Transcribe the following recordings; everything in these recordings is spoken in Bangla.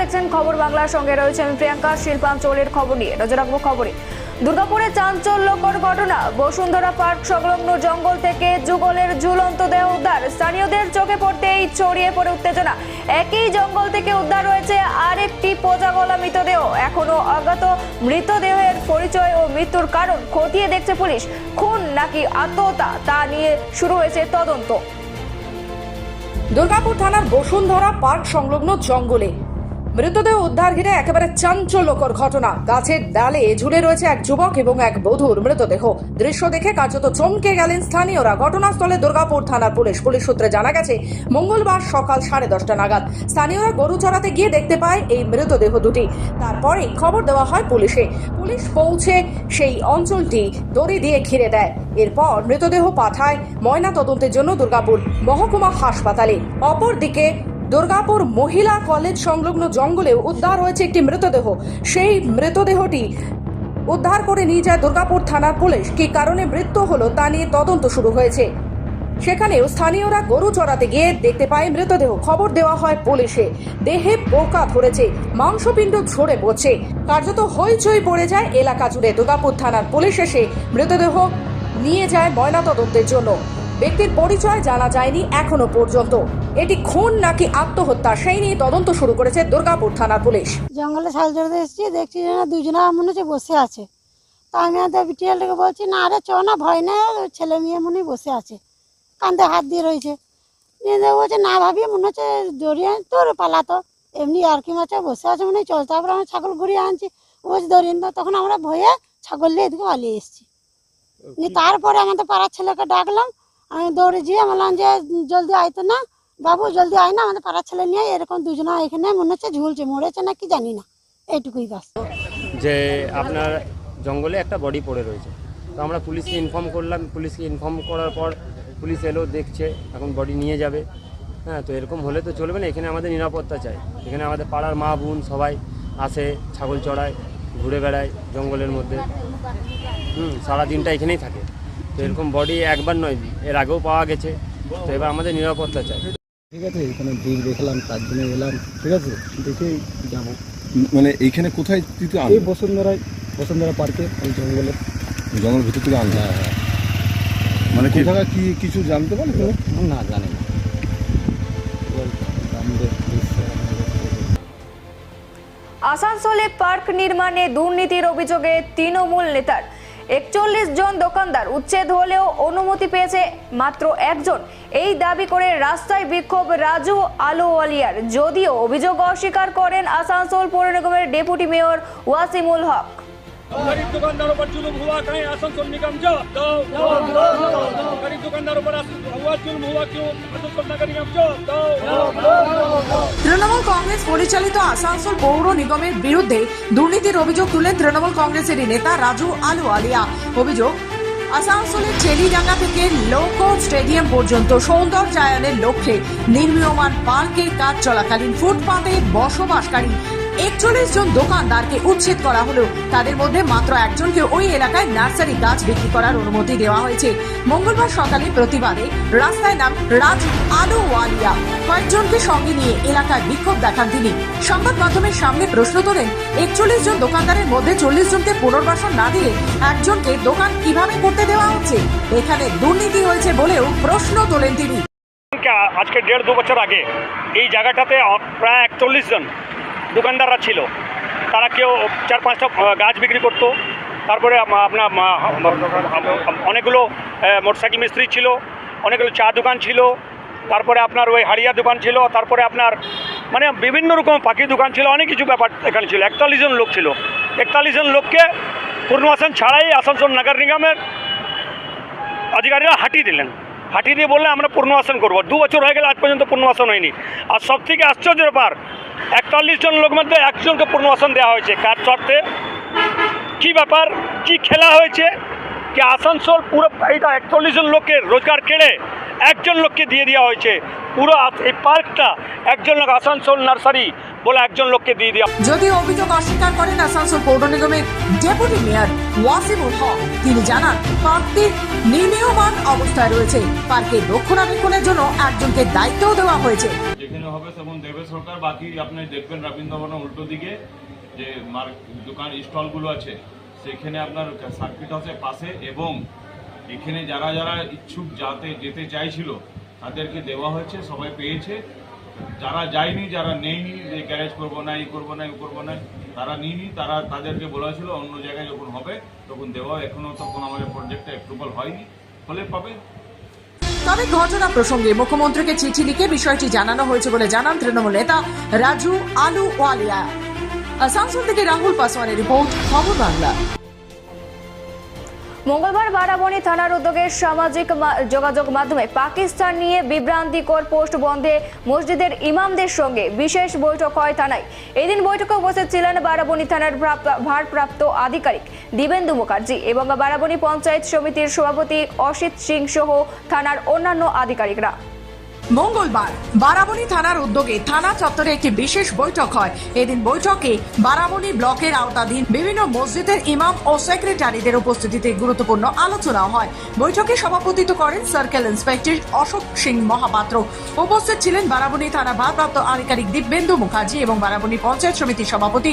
দেখছেন খবর বাংলার সঙ্গে রয়েছে আমি প্রিয়াঙ্কা, শিল্পাঞ্চলের খবর নিয়ে। নজর রাখব খবরে। দুর্গাপুরে চাঞ্চল্যকর ঘটনা। বসুন্ধরা পার্ক সংলগ্ন জঙ্গল থেকে যুগলের ঝুলন্ত দেহ উদ্ধার। স্থানীয়দের চোখে পড়তেই ছড়িয়ে পড়ে উত্তেজনা। একই জঙ্গল থেকে উদ্ধার হয়েছে আরেকটি পোজা গলা মৃতদেহ। এখনও অজ্ঞাত মৃতদেহের পরিচয় ও মৃত্যুর কারণ খতিয়ে দেখছে পুলিশ। খুন নাকি আত্মহত্যা তা নিয়ে শুরু হয়েছে তদন্ত। দুর্গাপুর থানার বসুন্ধরা পার্ক সংলগ্ন জঙ্গলে মৃতদেহ উদ্ধার ঘিরে একেবারে চাঞ্চল্যকর ঘটনা। গাছের ডালে ঝুলে রয়েছে এক যুবক এবং এক বধূর মৃতদেহ। দৃশ্য দেখে কার্যত চমকে গেলেন স্থানীয়রা। ঘটনাস্থলে দুর্গাপুর থানার পুলিশ। পুলিশ সূত্রে জানা গেছে, মঙ্গলবার সকাল সাড়ে দশটা নাগাদ স্থানীয়রা গরু চড়াতে গিয়ে দেখতে পায় এই মৃতদেহ দুটি। তারপরেই খবর দেওয়া হয় পুলিশে। পুলিশ পৌঁছে সেই অঞ্চলটি দড়ি দিয়ে ঘিরে দেয়। এরপর মৃতদেহ পাঠায় ময়না তদন্তের জন্য দুর্গাপুর মহকুমা হাসপাতালে। অপরদিকে দুর্গাপুর মহিলা কলেজ সংলগ্ন জঙ্গলে উদ্ধার হয়েছে একটি মৃতদেহ। সেই মৃতদেহটি উদ্ধার করে নিয়ে যায় দুর্গাপুর থানার পুলিশ। কী কারণে মৃত্যু হলো তা নিয়ে তদন্ত শুরু হয়েছে। সেখানেও স্থানীয়রা গরু চড়াতে গিয়ে দেখতে পায় মৃতদেহ। খবর দেওয়া হয় পুলিশে। দেহে পোকা ধরেছে, মাংসপিণ্ড ঝরে পড়ছে। কার্যত হইচই পড়ে যায় এলাকা জুড়ে। দুর্গাপুর থানার পুলিশ এসে মৃতদেহ নিয়ে যায় ময়নাতদন্তের জন্য। ব্যক্তির পরিচয় জানা যায়নি এখনও পর্যন্ত। এটি খুন নাকি আত্মহত্যা সেই নিয়ে তদন্ত শুরু করেছে দুর্গাপুর থানার পুলিশ। জঙ্গলে শাল জড়তে এসেছি, দেখছি যে না দুজনা মনে হচ্ছে বসে আছে। তা আমি আমাদের বিটিএলটাকে বলছি, না আরে চ না, ভয় নেই ছেলে মেয়ে মনে বসে আছে। কান্দে হাত দিয়ে রয়েছে। বলছে, না ভাবি মনে হচ্ছে দড়িয়ে তোর পালাতো এমনি আর কি মাছে বসে আছে মনে চল তারপরে আমরা ছাগল ঘুরিয়ে আনছি। বলছে, দড়িয়ে তখন আমরা ভয়ে ছাগল নিয়ে এদিকে পালিয়ে এসেছি। তারপরে আমাদের পাড়ার ছেলেকে ডাকলাম আমি দৌড়ে যেয়ে বললাম যে, জলদি আইতো না। বাবু, জলদি আয় না, আমাদের পাড়ার ছেলে নিয়ে এরকম দুজনা এখানে মনে হচ্ছে ঝুলছে, মরেছে না, কি জানি না। এইটুকুই বাস যে আপনার জঙ্গলে একটা বডি পড়ে রয়েছে। তো আমরা পুলিশকে ইনফর্ম করলাম। পুলিশকে ইনফর্ম করার পর পুলিশ এলো, দেখছে, এখন বডি নিয়ে যাবে। হ্যাঁ তো এরকম হলে তো চলবে না। এখানে আমাদের নিরাপত্তা চাই। এখানে আমাদের পাড়ার মা বোন সবাই আসে, ছাগল চড়ায়, ঘুরে বেড়ায় জঙ্গলের মধ্যে। হুম সারা দিনটা এখানেই থাকে। তো এরকম বডি একবার নয় এর আগেও পাওয়া গেছে। তো এবার আমাদের নিরাপত্তা চাই। ঠিক আছে এখানে দিক দেখলাম তার জন্য এলাম ঠিক আছে? দেখেই যাব। মানে এইখানে কোথায় তুই তো এই বসুন্ধরায় বসুন্ধরা পার্কে ওই জঙ্গলে। জঙ্গল ভিতর থেকে আনলি? মানে কোথায় কি কিছু জানতে পারলি তো? না জানি না। আসানসোলে পার্ক নির্মাণে দুর্নীতির অভিযোগে তৃণমূল নেতার। একচল্লিশ জন দোকানদার উচ্ছেদ হলেও অনুমতি পেয়েছে মাত্র একজন। এই দাবি করে রাস্তায় বিক্ষোভ রাজু আলোওয়ালিয়ার। যদিও অভিযোগ অস্বীকার করেন আসানসোল পৌর নিগমের ডেপুটি মেয়র ওয়াসিমুল হক। गरीब दुकानदारों पर जुलुम हुआ कहीं आसनसोल निगम जवाब दो गरीब दुकानदारों पर हुआ जुलुम हुआ क्यों आसनसोल नगर निगम जवाब दो তৃণমূল কংগ্রেস পরিচালিত আসানসোল পৌর নিগমের বিরুদ্ধে দুর্নীতির অভিযোগ তুলে তৃণমূল কংগ্রেসেরই নেতা রাজু আলু আলিয়া অভিযোগ আসানসোলের চেলিডাঙ্গা থেকে লোকো স্টেডিয়াম পর্যন্ত সৌন্দর্যায়নের লক্ষ্যে নির্মীয়মান পার্কের কাজ চলাকালীন ফুটপাতে বসবাসকারী একচল্লিশ জন দোকানদারকে উচ্ছেদ করা হলো। তাদের মধ্যে মাত্র একজনকে ওই এলাকায় নার্সারি গাছ বিক্রি করার অনুমতি দেওয়া হয়েছে। মঙ্গলবার সকালে প্রতিবাদে রাস্তায় নাম রাজ আলোওয়ালিয়া। কয়েকজনকে সঙ্গে নিয়ে এলাকায় বিক্ষোভ দেখান তিনি। সংবাদ মাধ্যমের সামনে প্রশ্ন তোলেন, একচল্লিশ জন দোকানদারের মধ্যে চল্লিশ জনকে পুনর্বাসন না দিয়ে একজনকে দোকান কীভাবে করতে দেওয়া হচ্ছে? এখানে দুর্নীতি হয়েছে বলেও প্রশ্ন তোলেন তিনি। আজকে দেড় দু বছর আগে এই জায়গাটাতে প্রায় একচল্লিশ জন দোকানদাররা ছিল। তারা কেউ চার পাঁচটা গাছ বিক্রি করতো। তারপরে আপনার অনেকগুলো মোটরসাইকেল মিস্ত্রি ছিল, অনেকগুলো চা দোকান ছিল, তারপরে আপনার ওই হাড়িয়া দোকান ছিল, তারপরে আপনার মানে বিভিন্ন রকম পাখি দোকান ছিল, অনেক কিছু ব্যাপার এখানে ছিল। একতাল্লিশ জন লোক ছিল। একতাল্লিশ জন লোককে পূর্ণবাসন ছাড়াই আসানসোল নগর নিগমের আধিকারিকরা হাঁটিয়ে দিলেন। হাঁটিয়ে দিয়ে বললে আমরা পূর্ণবাসন করব। দু বছর হয়ে গেলে, আজ পর্যন্ত পূর্ণবাসন হয়নি। আর সব থেকে আশ্চর্য ব্যাপার, একচল্লিশ জন লোক মধ্যে একজনকে পূর্ণবাসন দেওয়া হয়েছে। কার শর্তে? কী ব্যাপার? কি খেলা হয়েছে? কি আসানসোল পুরো এইটা একচল্লিশ জন লোকের রোজগার কেড়ে একজন লোককে দিয়ে দেওয়া হয়েছে। পুরো এই পার্কটা একজন লোক আসানসোল নার্সারি বলে একজন লোককে দিয়ে দেওয়া যদিও অভিযোগ অস্বীকার করেন আসানসোল পৌর নিগমের ডেপুটি মেয়র ওয়াসিমুল হক। তিনি জানান পার্কটি নির্মীয়মান অবস্থায় রয়েছে। পার্কের রক্ষণাবেক্ষণের জন্য একজনকে দায়িত্বও দেওয়া হয়েছে। যেখানে হবে সেমন দেবে সরকার বাকি আপনি দেখবেন রবীন্দ্র ভবনের উল্টো দিকে যে মার্ক দোকান স্টলগুলো আছে সেখানে আপনার সার্কিট হাউসের পাশে এবং এখানে যারা যারা ইচ্ছুক যাতে যেতে চাইছিল, তাদেরকে দেওয়া হয়েছে, সবাই পেয়েছে। যারা যায়নি, যারা নেয়নি, যে গ্যারেজ করব না এই করব না এই করব না, তারা নিইনি তারা তাদেরকে বলা ছিল অন্য জায়গায় যখন হবে, তখন দেওয়া এখনও তখন আমাদের প্রজেক্টটা অ্যাপ্রুভাল হয়নি। হলে পাবে। তবে ঘটনা প্রসঙ্গে মুখ্যমন্ত্রীকে চিঠি লিখে বিষয়টি জানানো হয়েছে বলে জানান তৃণমূল নেতা রাজু আলু ওয়ালিয়া আসানসোল থেকে রাহুল পাসওয়ানের রিপোর্ট খবর বাংলা। মঙ্গলবার বারাবণী থানার উদ্যোগে সামাজিক যোগাযোগ মাধ্যমে পাকিস্তান নিয়ে বিভ্রান্তিকর পোস্ট বন্ধে মসজিদের ইমামদের সঙ্গে বিশেষ বৈঠক হয় থানায়। এদিন বৈঠকে উপস্থিত ছিলেন বারাবণী থানার ভারপ্রাপ্ত আধিকারিক দিবেন্দু মুখার্জি এবং বারাবণী পঞ্চায়েত সমিতির সভাপতি অসিত সিং সহ থানার অন্যান্য আধিকারিকরা। মঙ্গলবার বারাবণী থানার উদ্যোগে থানা চত্বরে একটি বিশেষ বৈঠক হয়। এদিন বৈঠকে বারাবণী ব্লকের আওতাধীন বিভিন্ন মসজিদের ইমাম ও সেক্রেটারিদের উপস্থিতিতে গুরুত্বপূর্ণ আলোচনা হয়। বৈঠকে সভাপতিত্ব করেন সার্কেল ইন্সপেক্টর অশোক সিং মহাপাত্র। উপস্থিত ছিলেন বারাবণী থানা ভারপ্রাপ্ত আধিকারিক দিব্যেন্দু মুখার্জি এবং বারাবণী পঞ্চায়েত সমিতির সভাপতি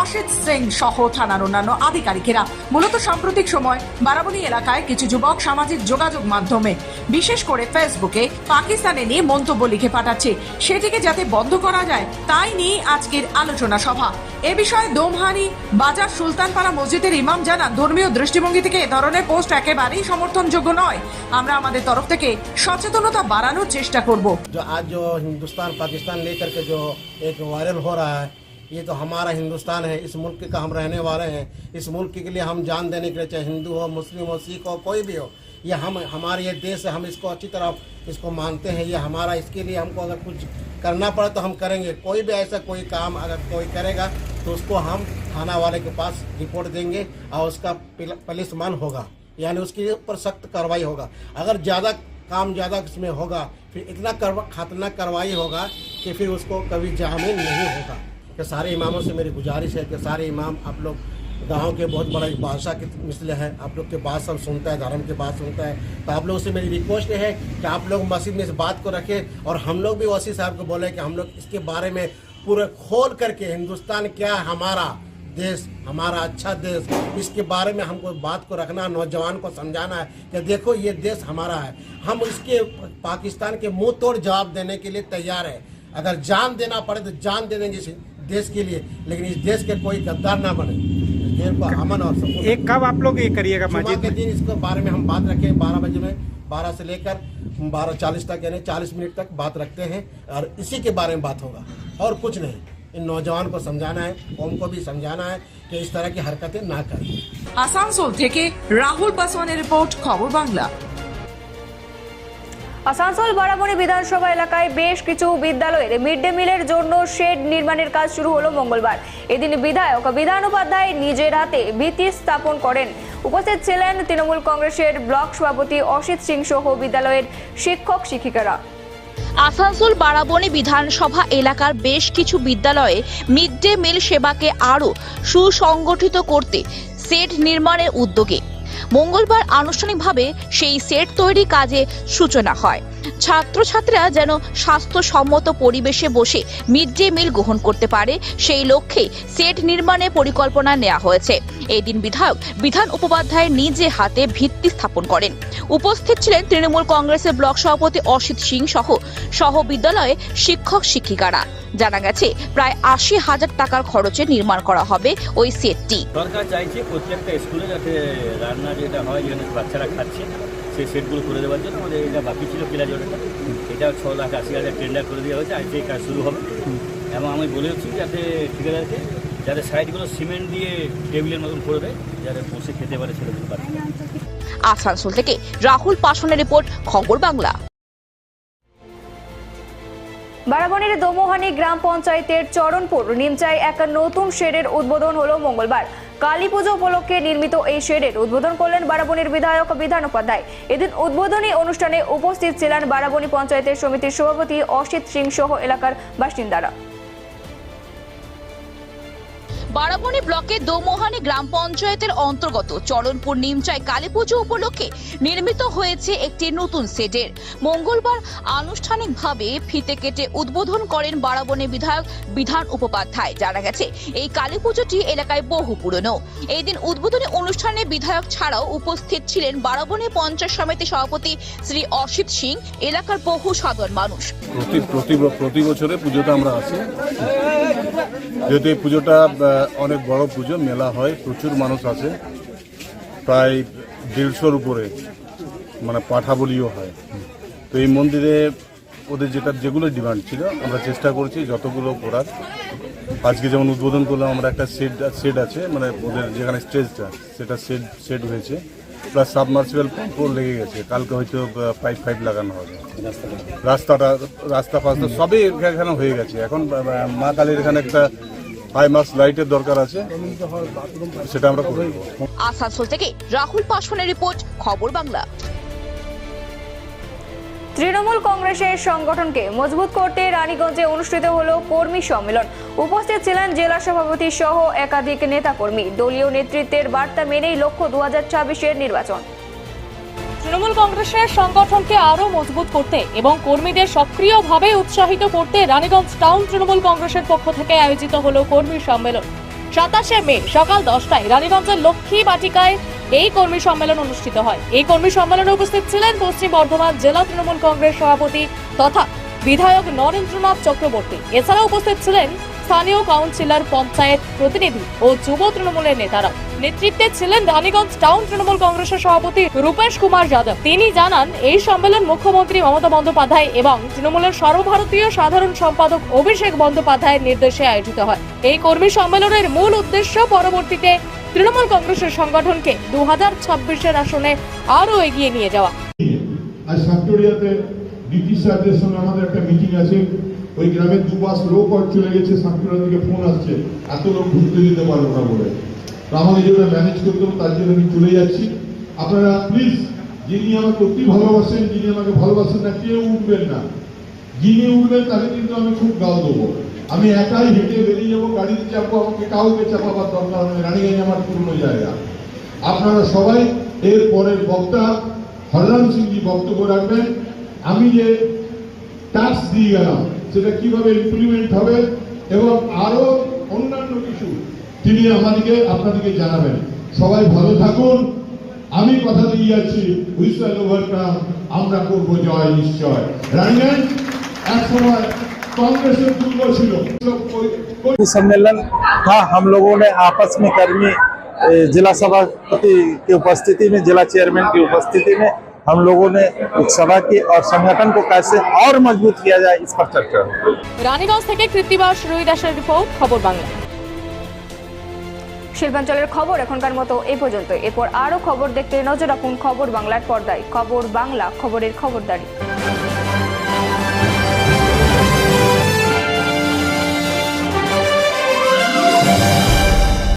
অসিত সিং সহ থানার অন্যান্য আধিকারিকেরা। মূলত সাম্প্রতিক সময় বারাবণী এলাকায় কিছু যুবক সামাজিক যোগাযোগ মাধ্যমে, বিশেষ করে ফেসবুকে, পাকিস্তানে নিয়ে মন্তব্য লিখে পাঠাচ্ছে সেটিকে যাতে বন্ধ করা যায় তাই নিয়ে আজকের আলোচনা সভা এ বিষয়ে দোমহানি বাজার সুলতানপাড়া মসজিদের ইমাম জানান ধর্মীয় দৃষ্টিভঙ্গি থেকে এ ধরনের পোস্ট একেবারেই সমর্থনযোগ্য নয় আমরা আমাদের তরফ থেকে সচেতনতা বাড়ানোর চেষ্টা করব जो आज जो हिंदुस्तान पाकिस्तान लेकर के जो एक वायरल हो रहा है ये तो हमारा हिंदुस्तान है इस मुल्क का हम रहने वाले हैं इस मुल्क के लिए हम जान देने के लिए चाहे हिंदू हो मुस्लिम हो सिख हो कोई भी हो ये हम, हमारे ये देश है, हम इसको अच्छी तरह, इसको मानते हैं, ये हमारा इसके लिए हमको अगर कुछ करना पड़े तो हम करेंगे। कोई भी ऐसा कोई काम अगर कोई करेगा तो उसको हम थाना वाले के पास रिपोर्ट देंगे और उसका पुलिस पुलिसमान होगा। यानी उसके ऊपर सख्त कार्रवाई होगा। अगर ज़्यादा काम ज़्यादा इसमें होगा, फिर इतना करवा, खतरनाक कार्रवाई होगा कि फिर उसको कभी जामीन नहीं होगा। कि सारे इमामों से मेरी गुजारिश है कि सारे इमाम आप लोग गाँव के बहुत बड़ा एक बादशाह के मिसले है। आप लोग के बात सब सुनता है, धर्म के बात सुनता है। तो आप लोगों से मेरी रिक्वेस्ट है कि आप लोग मस्जिद में इस बात को रखें और हम लोग भी वसी साहब को बोले कि हम लोग इसके बारे में पूरे खोल करके हिंदुस्तान क्या है हमारा देश, हमारा अच्छा देश, इसके बारे में हमको बात को रखना, नौजवान को समझाना है कि देखो ये देश हमारा है। हम इसके पाकिस्तान के मुँह तोड़ जवाब देने के लिए तैयार है। अगर जान देना पड़े तो जान दे देंगे देश के लिए, लेकिन इस देश के कोई गद्दार ना बने। देश को अमन और सुकून एक कब आप लोग ये करिएगा जुमा मस्जिद के में दिन इसके बारे में हम बात रखें बारह बजे में बारह से लेकर बारह चालीस तक यानी चालीस मिनट तक बात रखते हैं और इसी के बारे में बात होगा और कुछ नहीं इन नौजवान को समझाना है कौम को भी समझाना है कि इस तरह की हरकतें ना करें আসানসোল থেকে রাহুল পাসওয়ানের রিপোর্ট খবর বাংলা আসানসোল বারাবণী বিধানসভা এলাকায় বেশ কিছু বিদ্যালয়ের মিড ডে মিলের জন্য শেড নির্মাণের কাজ শুরু হলো মঙ্গলবার। এদিন বিধায়ক বিধান উপাধ্যায় নিজের হাতে ভিত্তি স্থাপন করেন। উপস্থিত ছিলেন তৃণমূল কংগ্রেসের ব্লক সভাপতি অসিত সিং সহ বিদ্যালয়ের শিক্ষক শিক্ষিকারা। আসানসোল বারাবণী বিধানসভা এলাকার বেশ কিছু বিদ্যালয়ে মিড ডে মিল সেবাকে আরও সুসংগঠিত করতে সেট নির্মাণের উদ্যোগে মঙ্গলবার আনুষ্ঠানিকভাবে সেই সেট তৈরি কাজে সূচনা হয়। ছাত্রছাত্রীরা যেন স্বাস্থ্যসম্মত পরিবেশে বসে মিড ডে মিল গ্রহণ করতে পারে, সেই লক্ষ্যে সেট নির্মাণের পরিকল্পনা নেওয়া হয়েছে। এই দিন বিধায়ক, বিধান উপাধ্যায় নিজে হাতে ভিত্তি স্থাপন করেন। উপস্থিত ছিলেন তৃণমূল কংগ্রেসের ব্লক সভাপতি অসিত সিং সহ সহ বিদ্যালয়ে শিক্ষক শিক্ষিকারা। জানা গেছে, প্রায় আশি হাজার টাকার খরচে নির্মাণ করা হবে ওই সেটটি। সরকার চাইছে প্রত্যেকটা স্কুলে যাতে রান্না যেটা হয় যেখানে বাচ্চারা খাচ্ছে সেই সেটগুলো করে দেওয়ার জন্য আমাদের এটা বাকি ছিল পিলা জোরটা এটা ছ লাখ আশি হাজার টেন্ডার করে দেওয়া হয়েছে আজকে কাজ শুরু হবে। এবং আমি বলেছি যাতে ঠিকাদারকে যাতে সাইডগুলো সিমেন্ট দিয়ে টেবিলের মতন করে দেয় যাতে বসে খেতে পারে ছেলেগুলো আসানসোল থেকে রাহুল পাসনের রিপোর্ট খবর বাংলা। বারাবণীর দোমোহানি গ্রাম পঞ্চায়েতের চরণপুর নিমচাই এক নতুন শেডের উদ্বোধন হলো মঙ্গলবার। কালী পুজো উপলক্ষে নির্মিত এই শেডের উদ্বোধন করলেন বারাবণীর বিধায়ক বিধান উপাধ্যায়। এদিন উদ্বোধনী অনুষ্ঠানে উপস্থিত ছিলেন বারাবণী পঞ্চায়েতের সমিতির সভাপতি অসিত সিং সহ এলাকার বাসিন্দারা। বারাবণী ব্লকের দোমোহানি গ্রাম পঞ্চায়েতের অন্তর্গত চরণপুর নিমচাই কালী পুজো উপলক্ষে নির্মিত হয়েছে একটি নতুন সেটের। মঙ্গলবার আনুষ্ঠানিকভাবে ফিতে কেটে উদ্বোধন করেন বারাবণী বিধায়ক বিধান উপাধ্যায় জানা গেছে, এই কালী পুজোটি এলাকায় বহু পুরনো। এই দিন উদ্বোধনী অনুষ্ঠানে বিধায়ক ছাড়াও উপস্থিত ছিলেন বারাবণী পঞ্চায়েত সমিতি সভাপতি শ্রী অসিত সিং, এলাকার বহু সাধারণ মানুষ। প্রতি প্রতি বছরে পুজোটা আমরা আসি। যেহেতু এই পুজোটা অনেক বড় পুজো, মেলা হয়, প্রচুর মানুষ আছে প্রায় দেড়শোর উপরে মানে পাঠা বলিও হয়। তো এই মন্দিরে ওদের যেটা, যেগুলো ডিমান্ড ছিল, আমরা চেষ্টা করছি যতগুলো করার। আজকে যেমন উদ্বোধন করলাম, আমরা একটা সেট সেট আছে মানে ওদের যেখানে স্টেজটা, সেটা সেট সেট হয়েছে। প্লাস সাবমার্সিবল পাম্পও লেগে গেছে, কালকে হয়তো পাইপ ফাইপ লাগানো হবে। রাস্তাটা রাস্তা ফাস্তা সবই এখানে হয়ে গেছে। এখন মা কালীর এখানে একটা হাই মাস লাইটের দরকার আছে। সেটা আমরা করে আসানসোল থেকে রাহুল রিপোর্ট খবর বাংলা। তৃণমূল কংগ্রেসের সংগঠনকে মজবুত করতে রানীগঞ্জে অনুষ্ঠিত হল কর্মী সম্মেলন। উপস্থিত ছিলেন জেলা সভাপতি সহ একাধিক নেতাকর্মী। দলীয় নেতৃত্বের বার্তা মেনেই লক্ষ্য দু হাজার ছাব্বিশের নির্বাচন। তৃণমূল কংগ্রেসের সংগঠনকে আরও মজবুত করতে এবং কর্মীদের সক্রিয়ভাবে উৎসাহিত করতে রানীগঞ্জ টাউন তৃণমূল কংগ্রেসের পক্ষ থেকে আয়োজিত হল কর্মী সম্মেলন। সাতাশে মে সকাল দশটায় রানীগঞ্জের লক্ষ্মী বাটিকায় এই কর্মী সম্মেলন অনুষ্ঠিত হয়। এই কর্মী সম্মেলনে উপস্থিত ছিলেন পশ্চিম বর্ধমান জেলা তৃণমূল কংগ্রেস সভাপতি তথা বিধায়ক নরেন্দ্রনাথ চক্রবর্তী। এছাড়া উপস্থিত ছিলেন স্থানীয় কাউন্সিলর, পঞ্চায়েত প্রতিনিধি ও যুব তৃণমূলের নেতারা নেতৃত্বে ছিলেন রানীগঞ্জ টাউন তৃণমূল কংগ্রেসের সভাপতি রূপেশ কুমার যাদব। তিনি জানান, এই সম্মেলন মুখ্যমন্ত্রী মমতা বন্দ্যোপাধ্যায় এবং তৃণমূলের সর্বভারতীয় সাধারণ সম্পাদক অভিষেক বন্দ্যোপাধ্যায়ের নির্দেশে আয়োজিত হয়। এই কর্মী সম্মেলনের মূল উদ্দেশ্য পরবর্তীতে তৃণমূল কংগ্রেসের সংগঠনকে দু হাজার ছাব্বিশের আসনে আরও এগিয়ে নিয়ে যাওয়া। আজ স্যারদের সঙ্গে আমাদের একটা মিটিং আছে। ওই গ্রামে দু লোক চলে গেছে সাতটরিয়া থেকে ফোন আসছে। এত লোক ঘুরতে দিতে পারব না বলে। আমাকে যেটা ম্যানেজ করতে হবে, তার জন্য আমি চলে যাচ্ছি। আপনারা প্লিজ যিনি আমাকে অতি ভালোবাসেন, যিনি আমাকে ভালোবাসেন না, কেউ উঠবেন না। যিনি উঠবেন, তাকে কিন্তু আমি খুব গাও দেবো। আমি একাই হেঁটে বেরিয়ে যাব, গাড়িতে চাপবো, আমাকে কাউকে চাপাবার দরকার হবে। রানীগঞ্জ আমার পুরনো জায়গা। আপনারা সবাই এর পরের বক্তা হররাম সিংজি বক্তব্য রাখবেন। আমি যে ট্যাক্স দিয়ে গেলাম, সেটা কীভাবে ইমপ্লিমেন্ট হবে, এবং আরও অন্যান্য কিছু তিনি আমাদেরকে আপনাদেরকে জানাবেন সবাই ভালো থাকুন আমি কথা দিয়ে যাচ্ছি হুইসেল ওভারকাম আমরা করব জয় নিশ্চয় রানীগঞ্জ এক সময় কংগ্রেসের দুর্গ ছিল सम्मेलन था हम लोगों ने आपस में कर्मी ए, जिला सभापति की उपस्थिति में जिला चेयरमैन की उपस्थिति में हम लोगों ने एक सभा की और संगठन को कैसे और मजबूत किया जाए इस पर चर्चा हुई রানীগঞ্জ থেকে কৃত্তিবাস রুই দাসের রিপোর্ট খবর বাংলা শিল্পাঞ্চলের খবর এখনকার মতো এ পর্যন্ত এরপর আরও খবর দেখতে নজর রাখুন খবর বাংলার পর্দায়। খবর বাংলা, খবরের খবরদারি।